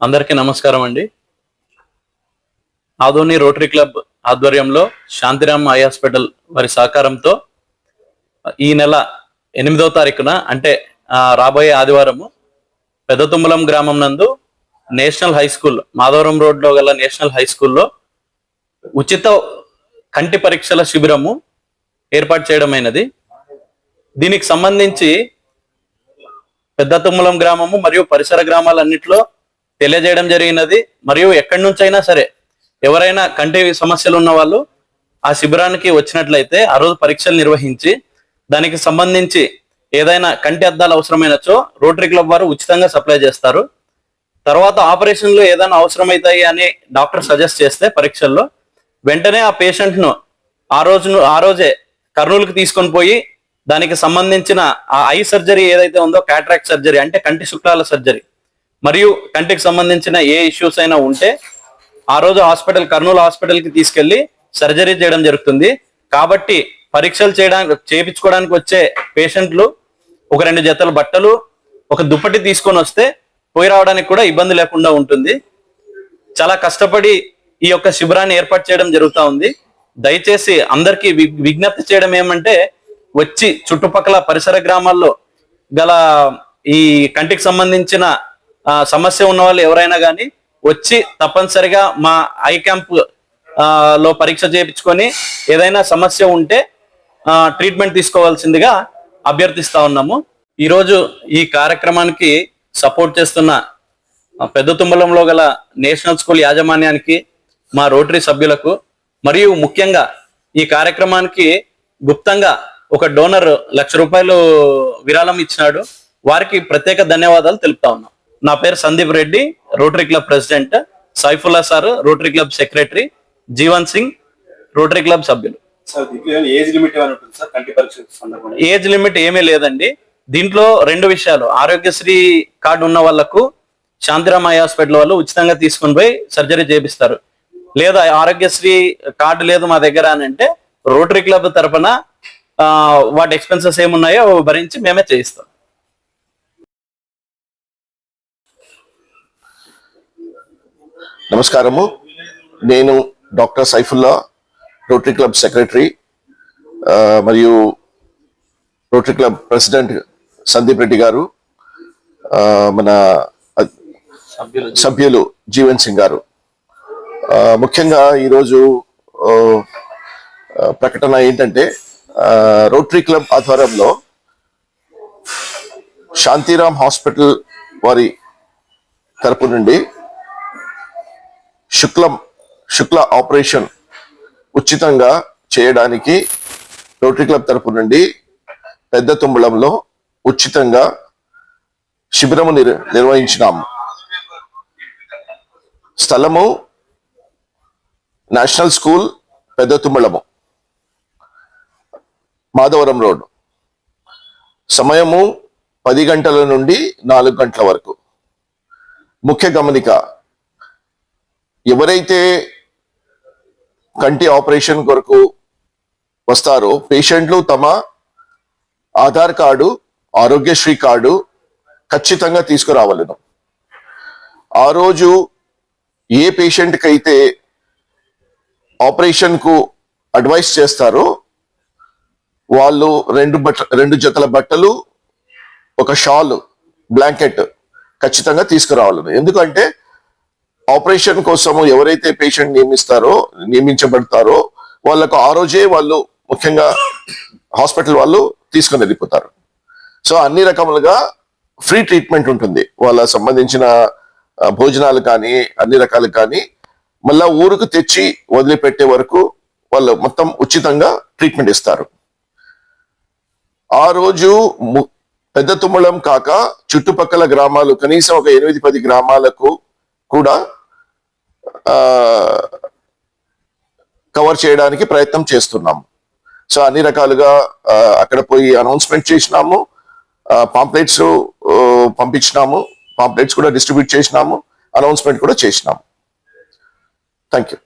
అందరికీ నమస్కారం అండి. ఆదోని రోటరీ క్లబ్ ఆధ్వర్యంలో శాంతిరామ్ ఐ హాస్పిటల్ వారి సహకారంతో ఈ నెల ఎనిమిదవ తారీఖున అంటే రాబోయే ఆదివారము పెద్దతుమ్మలం గ్రామం నందు నేషనల్ హై స్కూల్ మాధవరం రోడ్లో గల నేషనల్ హై స్కూల్లో ఉచిత కంటి పరీక్షల శిబిరము ఏర్పాటు చేయడమైనది. దీనికి సంబంధించి పెద్దతుమ్మలం గ్రామము మరియు పరిసర గ్రామాలన్నింటిలో తెలియజేయడం జరిగినది. మరియు ఎక్కడి నుంచైనా సరే ఎవరైనా కంటి సమస్యలు ఉన్న వాళ్ళు ఆ శిబిరానికి వచ్చినట్లయితే ఆ రోజు పరీక్షలు నిర్వహించి దానికి సంబంధించి ఏదైనా కంటి అద్దాలు అవసరమైనచో రోటరీ క్లబ్ వారు ఉచితంగా సప్లై చేస్తారు. తర్వాత ఆపరేషన్లు ఏదైనా అవసరమవుతాయి అని డాక్టర్ సజెస్ట్ చేస్తే పరీక్షల్లో వెంటనే ఆ పేషెంట్ను ఆ రోజు ఆ రోజే కర్నూలుకి తీసుకొని పోయి దానికి సంబంధించిన ఆ ఐ సర్జరీ ఏదైతే ఉందో కాట్రాక్ట్ సర్జరీ అంటే కంటి శుక్లాల సర్జరీ మరియు కంటికి సంబంధించిన ఏ ఇష్యూస్ అయినా ఉంటే ఆ రోజు హాస్పిటల్ కర్నూలు హాస్పిటల్కి తీసుకెళ్ళి సర్జరీ చేయడం జరుగుతుంది. కాబట్టి పరీక్షలు చేయడానికి చేయించుకోవడానికి వచ్చే పేషెంట్లు ఒక రెండు జతల బట్టలు ఒక దుప్పటి తీసుకొని వస్తే పోయి రావడానికి కూడా ఇబ్బంది లేకుండా ఉంటుంది. చాలా కష్టపడి ఈ యొక్క శిబిరాన్ని ఏర్పాటు చేయడం జరుగుతూ ఉంది. దయచేసి అందరికీ వి- విజ్ఞప్తి చేయడం ఏమంటే వచ్చి చుట్టుపక్కల పరిసర గ్రామాల్లో గల ఈ కంటికి సంబంధించిన సమస్య ఉన్న వాళ్ళు ఎవరైనా కానీ వచ్చి తప్పనిసరిగా మా ఐ క్యాంప్లో పరీక్ష చేయించుకొని ఏదైనా సమస్య ఉంటే ట్రీట్మెంట్ తీసుకోవాల్సిందిగా అభ్యర్థిస్తా ఉన్నాము. ఈరోజు ఈ కార్యక్రమానికి సపోర్ట్ చేస్తున్న పెద్ద తుమ్మలంలో గల నేషనల్ స్కూల్ యాజమాన్యానికి మా రోటరీ సభ్యులకు మరియు ముఖ్యంగా ఈ కార్యక్రమానికి గుప్తంగా ఒక డోనర్ లక్ష రూపాయలు విరాళం ఇచ్చినాడు. వారికి ప్రత్యేక ధన్యవాదాలు తెలుపుతా ఉన్నాం. నా పేరు Sandeep Reddy Rotary club president Saifullah sir Rotary club secretary Jeevan Singh Rotary club సభ్యులు. ఏజ్ లిమిట్ ఏమీ లేదండి. దీంట్లో రెండు విషయాలు. ఆరోగ్యశ్రీ కార్డు ఉన్న వాళ్ళకు శాంతిరామ్ ఐ హాస్పిటల్ వాళ్ళు ఉచితంగా తీసుకొని పోయి సర్జరీ చేపిస్తారు. లేదా ఆరోగ్యశ్రీ కార్డు లేదు మా దగ్గర అని అంటే రోటరీ క్లబ్ తరపున ఆ, వాటి ఎక్స్పెన్సెస్ ఏమున్నాయో భరించి మేమే చేయిస్తాం. నమస్కారము. నేను doctor Saifullah Rotary club secretary మరియు Rotary club president Sandeep Reddy గారు మన సభ్యులు జీవన్ సింగ్ గారు. ముఖ్యంగా ఈరోజు ప్రకటన ఏంటంటే రోటరీ క్లబ్ ఆధ్వర్యంలో శాంతిరామ్ హాస్పిటల్ వారి తరపు నుండి శుక్లం శుక్ల ఆపరేషన్ ఉచితంగా చేయడానికి రోటరీ క్లబ్ తరపు నుండి పెద్ద తుంబళంలో ఉచితంగా శిబిరము నిర్ నిర్వహించినాము స్థలము నేషనల్ స్కూల్ పెద్ద తుంబళము మాధవరం రోడ్. సమయము పది గంటల నుండి నాలుగు గంటల వరకు. ముఖ్య గమనిక ఎవరైతే కంటి ఆపరేషన్ కొరకు వస్తారో పేషెంట్లు తమ ఆధార్ కార్డు ఆరోగ్యశ్రీ కార్డు ఖచ్చితంగా తీసుకురావలను. ఆ రోజు ఏ పేషెంట్కి అయితే ఆపరేషన్కు అడ్వైస్ చేస్తారో వాళ్ళు రెండు బట్ట రెండు జతల బట్టలు ఒక షాల్ బ్లాంకెట్ ఖచ్చితంగా తీసుకురావాలను. ఎందుకంటే ఆపరేషన్ కోసము ఎవరైతే పేషెంట్ నియమిస్తారో నియమించబడతారో వాళ్ళకు ఆ రోజే వాళ్ళు ముఖ్యంగా హాస్పిటల్ వాళ్ళు తీసుకుని వెళ్ళిపోతారు. సో అన్ని రకములుగా ఫ్రీ ట్రీట్మెంట్ ఉంటుంది. వాళ్ళ సంబంధించిన భోజనాలు కానీ అన్ని రకాలు కానీ మళ్ళా ఊరుకు తెచ్చి వదిలిపెట్టే వరకు వాళ్ళు మొత్తం ఉచితంగా ట్రీట్మెంట్ ఇస్తారు. ఆ రోజు పెద్ద తుమ్మలం కాక చుట్టుపక్కల గ్రామాలు కనీసం ఒక ఎనిమిది పది గ్రామాలకు కూడా కవర్ చేయడానికి ప్రయత్నం చేస్తున్నాము. సో అన్ని రకాలుగా అక్కడ పోయి అనౌన్స్మెంట్ చేసినాము. పాంప్లెట్స్ పంపించినాము. పాంప్లెట్స్ కూడా డిస్ట్రిబ్యూట్ చేసినాము. అనౌన్స్మెంట్ కూడా చేసినాము. Thank you